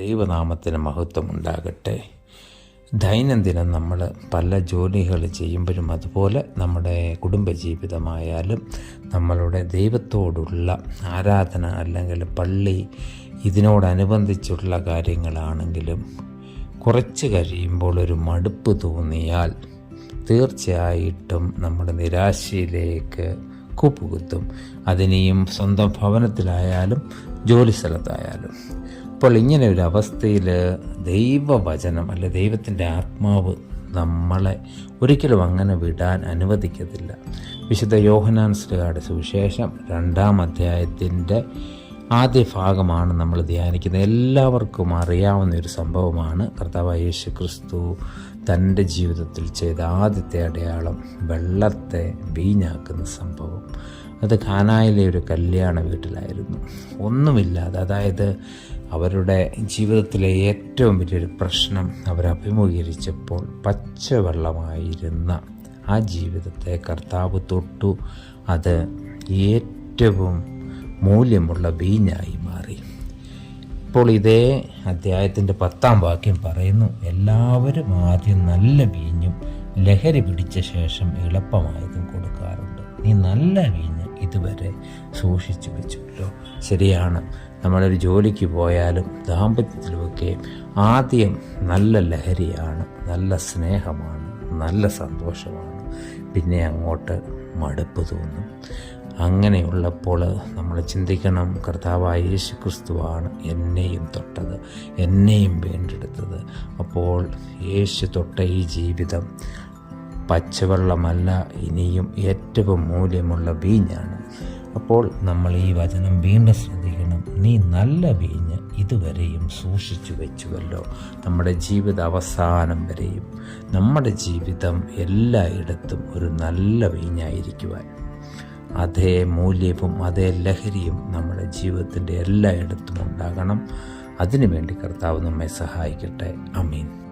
ദൈവനാമത്തിന് മഹത്വം ഉണ്ടാകട്ടെ. ദൈനംദിനം നമ്മൾ പല ജോലികൾ ചെയ്യുമ്പോഴും അതുപോലെ നമ്മുടെ കുടുംബജീവിതമായാലും നമ്മളുടെ ദൈവത്തോടുള്ള ആരാധന അല്ലെങ്കിൽ പള്ളി ഇതിനോടനുബന്ധിച്ചുള്ള കാര്യങ്ങളാണെങ്കിലും കുറച്ച് കഴിയുമ്പോൾ ഒരു മടുപ്പ് തോന്നിയാൽ തീർച്ചയായിട്ടും നമ്മുടെ നിരാശയിലേക്ക് കൂപ്പുകുത്തും. അതിനെയും സ്വന്തം ഭവനത്തിലായാലും ജോലി സ്ഥലത്തായാലും അപ്പോൾ ഇങ്ങനെ ഒരു അവസ്ഥയിൽ ദൈവവചനം അല്ലെ ദൈവത്തിന്റെ ആത്മാവ് നമ്മളെ ഒരിക്കലും അങ്ങനെ വിടാൻ അനുവദിക്കത്തില്ല. വിശുദ്ധ യോഹനാൻ ശ്രീകാട് സുവിശേഷം രണ്ടാം അധ്യായത്തിന്റെ ആദ്യ ഭാഗമാണ് നമ്മൾ ധ്യാനിക്കുന്നത്. എല്ലാവർക്കും അറിയാവുന്ന ഒരു സംഭവമാണ്. കർത്താവ് യേശു ക്രിസ്തു തന്റെ ജീവിതത്തിൽ ചെയ്ത ആദ്യത്തെ അടയാളം വെള്ളത്തെ വീഞ്ഞാക്കുന്ന സംഭവം. അത് ഖാനായിലെ ഒരു കല്യാണ വീട്ടിലായിരുന്നു. ഒന്നുമില്ലാതെ അതായത് അവരുടെ ജീവിതത്തിലെ ഏറ്റവും വലിയൊരു പ്രശ്നം അവർ അഭിമുഖീകരിച്ചപ്പോൾ പച്ചവെള്ളമായിരുന്ന ആ ജീവിതത്തെ കർത്താവ് തൊട്ടു. അത് ഏറ്റവും മൂല്യമുള്ള വീഞ്ഞായി മാറി. ഇപ്പോൾ ഇതേ അധ്യായത്തിന്റെ പത്താം വാക്യം പറയുന്നു എല്ലാവരും ആദ്യം നല്ല വീഞ്ഞും ലഹരി പിടിച്ച ശേഷം എളുപ്പമായതും കൊടുക്കാറുണ്ട്. നീ നല്ല വീഞ്ഞ് ഇതുവരെ സൂക്ഷിച്ചു വെച്ചല്ലോ ശരിയാണ്. നമ്മളൊരു ജോലിക്ക് പോയാലും ദാമ്പത്യത്തിലുമൊക്കെ ആദ്യം നല്ല ലഹരിയാണ് നല്ല സ്നേഹമാണ് നല്ല സന്തോഷമാണ്. പിന്നെ അങ്ങോട്ട് മടുപ്പ് തോന്നും. അങ്ങനെയുള്ളപ്പോൾ നമ്മൾ ചിന്തിക്കണം കർത്താവായ യേശു ക്രിസ്തുവാണ് എന്നെയും തൊട്ടത് എന്നെയും വീണ്ടെടുത്തത്. അപ്പോൾ യേശു തൊട്ട ഈ ജീവിതം പച്ചവെള്ളമല്ല ഇനിയും ഏറ്റവും മൂല്യമുള്ള വീഞ്ഞാണ് അപ്പോൾ നമ്മൾ ഈ വചനം വീണ്ടും ശ്രദ്ധിക്കണം. നീ നല്ല വീഞ്ഞ് ഇതുവരെയും സൂക്ഷിച്ചു വെച്ചുവല്ലോ. നമ്മുടെ ജീവിത അവസാനം വരെയും നമ്മുടെ ജീവിതം എല്ലായിടത്തും ഒരു നല്ല വീഞ്ഞായിരിക്കുവാൻ. അതേ മൂല്യവും അതേ ലഹരിയും നമ്മുടെ ജീവിതത്തിന്റെ എല്ലായിടത്തും ഉണ്ടാകണം. അതിനുവേണ്ടി കർത്താവ് നമ്മെ സഹായിക്കട്ടെ. അമീൻ